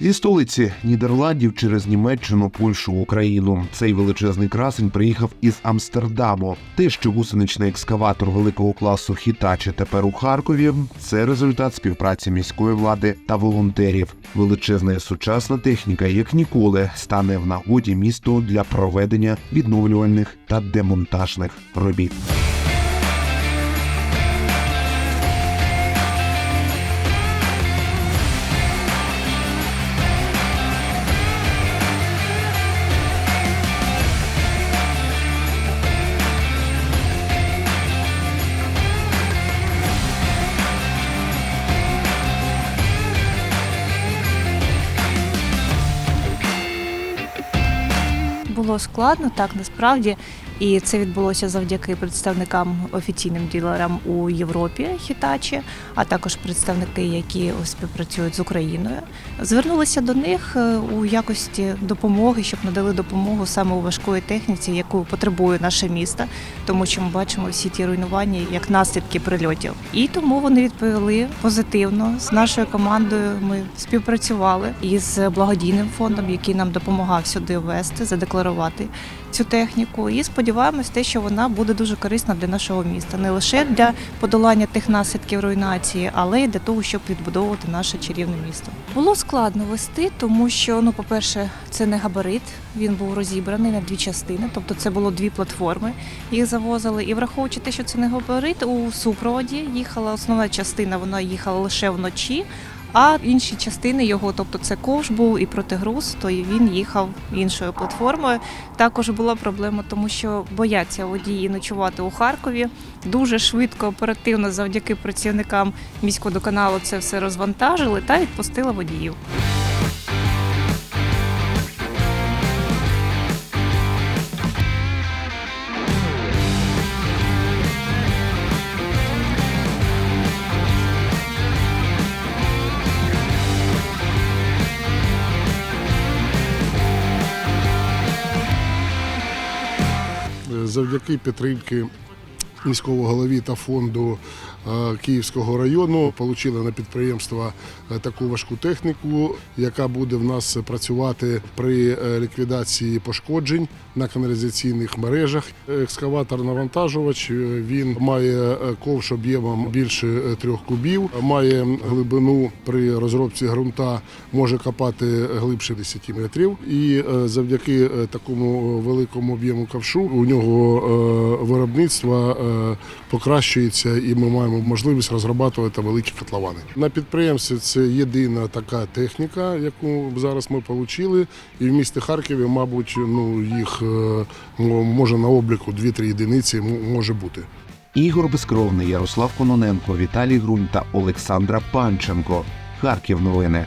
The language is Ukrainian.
Зі столиці Нідерландів через Німеччину, Польщу, Україну. Цей величезний красень приїхав із Амстердаму. Те, що гусеничний екскаватор великого класу Хітачі тепер у Харкові, це результат співпраці міської влади та волонтерів. Величезна сучасна техніка, як ніколи, стане в нагоді місту для проведення відновлювальних та демонтажних робіт. Було складно, так насправді. І це відбулося завдяки представникам офіційним ділерам у Європі Хітачі, а також представники, які співпрацюють з Україною. Звернулися до них е, у якості допомоги, щоб надали допомогу саме у важкої техніці, яку потребує наше місто, тому що ми бачимо всі ті руйнування як наслідки прильотів. І тому вони відповіли позитивно з нашою командою. Ми співпрацювали із благодійним фондом, який нам допомагав сюди ввести, задекларувати цю техніку. І сподіваємось, те, що вона буде дуже корисна для нашого міста, не лише для подолання тих наслідків руйнації, але й для того, щоб відбудовувати наше чарівне місто. Було складно вести, тому що, ну, по-перше, це не габарит. Він був розібраний на дві частини, тобто це було дві платформи. Їх завозили. І враховуючи те, що це не габарит, у супроводі їхала основна частина, вона їхала лише вночі. А інші частини його, тобто це ковш був і протигруз, то і він їхав іншою платформою. Також була проблема, тому що бояться водії ночувати у Харкові. Дуже швидко, оперативно, завдяки працівникам міського доканалу, це все розвантажили та відпустили водіїв. Завдяки підтримки міського голові та фонду е, Київського району отримали на підприємство е, таку важку техніку, яка буде в нас працювати при е, ліквідації пошкоджень на каналізаційних мережах. Екскаватор-навантажувач він має ковш об'ємом більше трьох кубів, має глибину при розробці ґрунта, може копати глибше 10 метрів. І завдяки такому великому об'єму ковшу у нього виробництво е, покращується, і ми маємо можливість розробляти великі котловани. На підприємстві це єдина така техніка, яку зараз ми отримали. І в місті Харкові, мабуть, ну їх е, може на обліку 2-3 єдиниці може бути. Ігор Безкровний, Ярослав Кононенко, Віталій Грунь та Олександра Панченко. Харків новини.